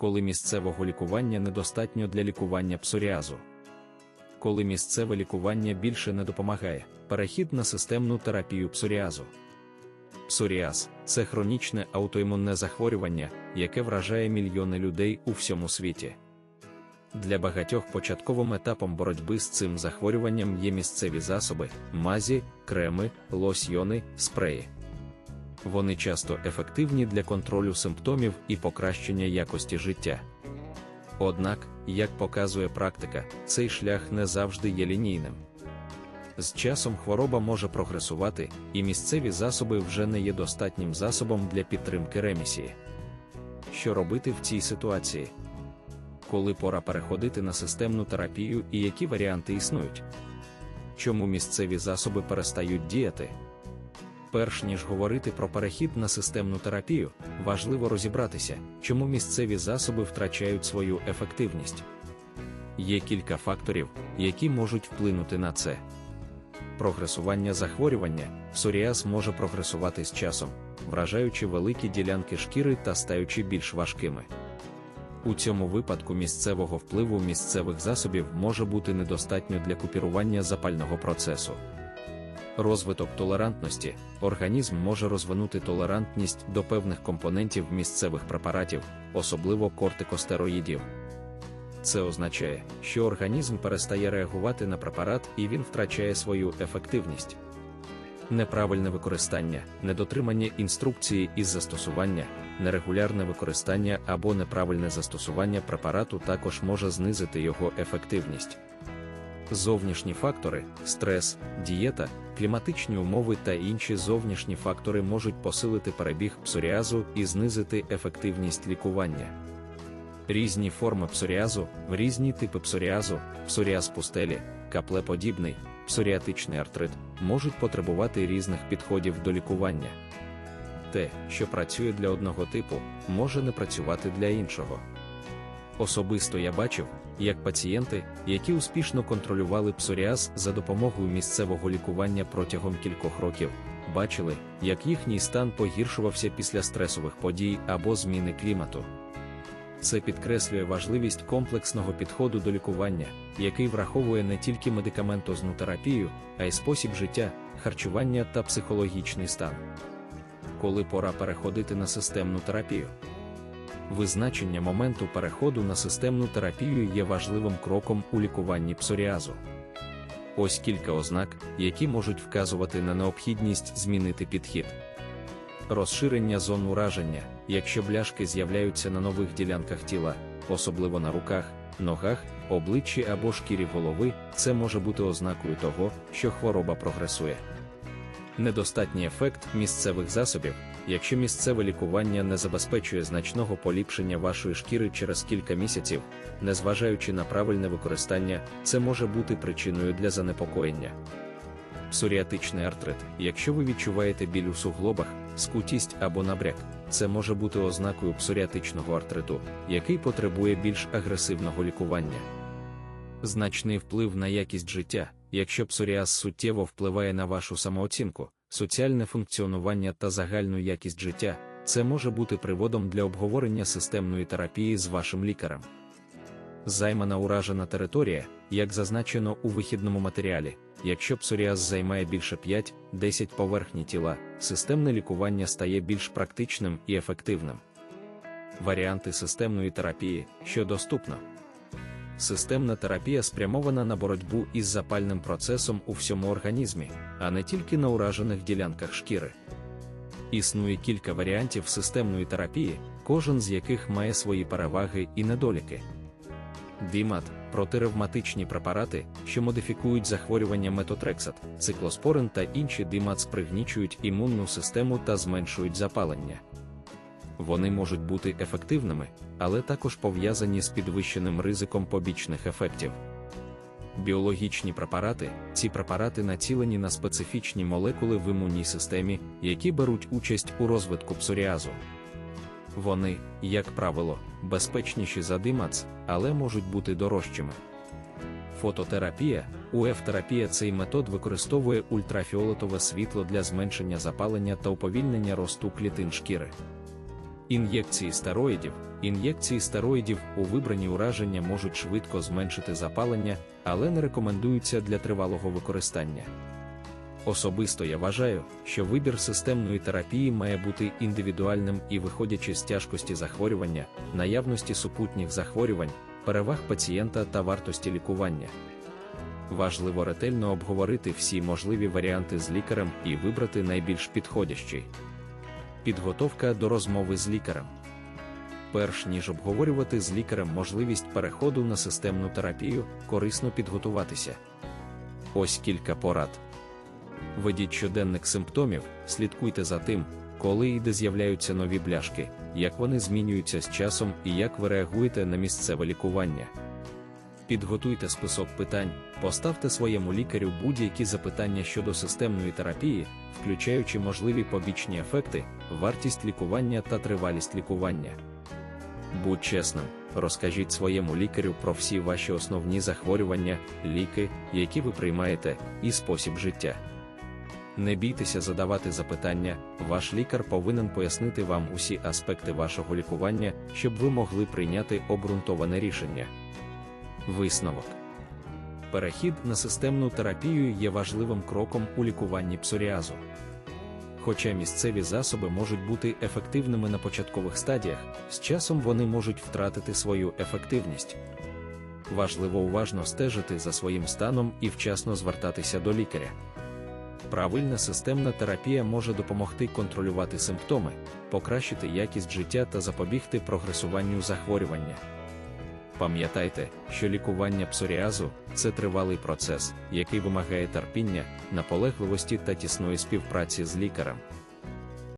коли місцевого лікування недостатньо для лікування псоріазу. Коли місцеве лікування більше не допомагає, перехід на системну терапію псоріазу. Псоріаз це хронічне аутоімунне захворювання, яке вражає мільйони людей у всьому світі. Для багатьох початковим етапом боротьби з цим захворюванням є місцеві засоби, мазі, креми, лосьйони, спреї. Вони часто ефективні для контролю симптомів і покращення якості життя. Однак, як показує практика, цей шлях не завжди є лінійним. З часом хвороба може прогресувати, і місцеві засоби вже не є достатнім засобом для підтримки ремісії. Що робити в цій ситуації? Коли пора переходити на системну терапію і які варіанти існують? Чому місцеві засоби перестають діяти? Перш ніж говорити про перехід на системну терапію, важливо розібратися, чому місцеві засоби втрачають свою ефективність. Є кілька факторів, які можуть вплинути на це. Прогресування захворювання псоріаз може прогресувати з часом, вражаючи великі ділянки шкіри та стаючи більш важкими. У цьому випадку місцевого впливу місцевих засобів може бути недостатньо для купірування запального процесу. Розвиток толерантності організм може розвинути толерантність до певних компонентів місцевих препаратів, особливо кортикостероїдів. Це означає, що організм перестає реагувати на препарат і він втрачає свою ефективність. Неправильне використання, недотримання інструкції із застосування, нерегулярне використання або неправильне застосування препарату також може знизити його ефективність. Зовнішні фактори, стрес, дієта, кліматичні умови та інші зовнішні фактори можуть посилити перебіг псоріазу і знизити ефективність лікування. Різні форми псоріазу, різні типи псоріазу, псоріаз пустелі, каплеподібний, псоріатичний артрит можуть потребувати різних підходів до лікування. Те, що працює для одного типу, може не працювати для іншого. Особисто я бачив, як пацієнти, які успішно контролювали псоріаз за допомогою місцевого лікування протягом кількох років, бачили, як їхній стан погіршувався після стресових подій або зміни клімату. Це підкреслює важливість комплексного підходу до лікування, який враховує не тільки медикаментозну терапію, а й спосіб життя, харчування та психологічний стан. Коли пора переходити на системну терапію. Визначення моменту переходу на системну терапію є важливим кроком у лікуванні псоріазу. Ось кілька ознак, які можуть вказувати на необхідність змінити підхід. Розширення зон ураження, якщо бляшки з'являються на нових ділянках тіла, особливо на руках, ногах, обличчі або шкірі голови, це може бути ознакою того, що хвороба прогресує. Недостатній ефект місцевих засобів, якщо місцеве лікування не забезпечує значного поліпшення вашої шкіри через кілька місяців, незважаючи на правильне використання, це може бути причиною для занепокоєння. Псоріатичний артрит, якщо ви відчуваєте біль у суглобах, скутість або набряк, це може бути ознакою псоріатичного артриту, який потребує більш агресивного лікування. Значний вплив на якість життя, якщо псоріаз суттєво впливає на вашу самооцінку, соціальне функціонування та загальну якість життя, це може бути приводом для обговорення системної терапії з вашим лікарем. Займана уражена територія, як зазначено у вихідному матеріалі, якщо псоріаз займає більше 5-10 поверхні тіла, системне лікування стає більш практичним і ефективним. Варіанти системної терапії, що доступно. Системна терапія спрямована на боротьбу із запальним процесом у всьому організмі, а не тільки на уражених ділянках шкіри. Існує кілька варіантів системної терапії, кожен з яких має свої переваги і недоліки. Дімат протиревматичні препарати, що модифікують захворювання метотрексат, циклоспорин та інші димат спригнічують імунну систему та зменшують запалення. Вони можуть бути ефективними, але також пов'язані з підвищеним ризиком побічних ефектів. Біологічні препарати ці препарати націлені на специфічні молекули в імунній системі, які беруть участь у розвитку псоріазу. Вони, як правило, безпечніші за димац, але можуть бути дорожчими. Фототерапія, УФ-терапія цей метод використовує ультрафіолетове світло для зменшення запалення та уповільнення росту клітин шкіри. Ін'єкції стероїдів. Ін'єкції стероїдів у вибрані ураження можуть швидко зменшити запалення, але не рекомендуються для тривалого використання. Особисто я вважаю, що вибір системної терапії має бути індивідуальним і виходячи з тяжкості захворювання, наявності супутніх захворювань, переваг пацієнта та вартості лікування. Важливо ретельно обговорити всі можливі варіанти з лікарем і вибрати найбільш підходящий. Підготовка до розмови з лікарем. Перш ніж обговорювати з лікарем можливість переходу на системну терапію, корисно підготуватися. Ось кілька порад. Ведіть щоденник симптомів, слідкуйте за тим, коли і де з'являються нові бляшки, як вони змінюються з часом і як ви реагуєте на місцеве лікування. Підготуйте список питань, поставте своєму лікарю будь-які запитання щодо системної терапії, включаючи можливі побічні ефекти, вартість лікування та тривалість лікування. Будь чесним, розкажіть своєму лікарю про всі ваші основні захворювання, ліки, які ви приймаєте, і спосіб життя. Не бійтеся задавати запитання, ваш лікар повинен пояснити вам усі аспекти вашого лікування, щоб ви могли прийняти обґрунтоване рішення. Висновок Перехід на системну терапію є важливим кроком у лікуванні псоріазу. Хоча місцеві засоби можуть бути ефективними на початкових стадіях, з часом вони можуть втратити свою ефективність. Важливо уважно стежити за своїм станом і вчасно звертатися до лікаря. Правильна системна терапія може допомогти контролювати симптоми, покращити якість життя та запобігти прогресуванню захворювання. Пам'ятайте, що лікування псоріазу це тривалий процес, який вимагає терпіння, наполегливості та тісної співпраці з лікарем.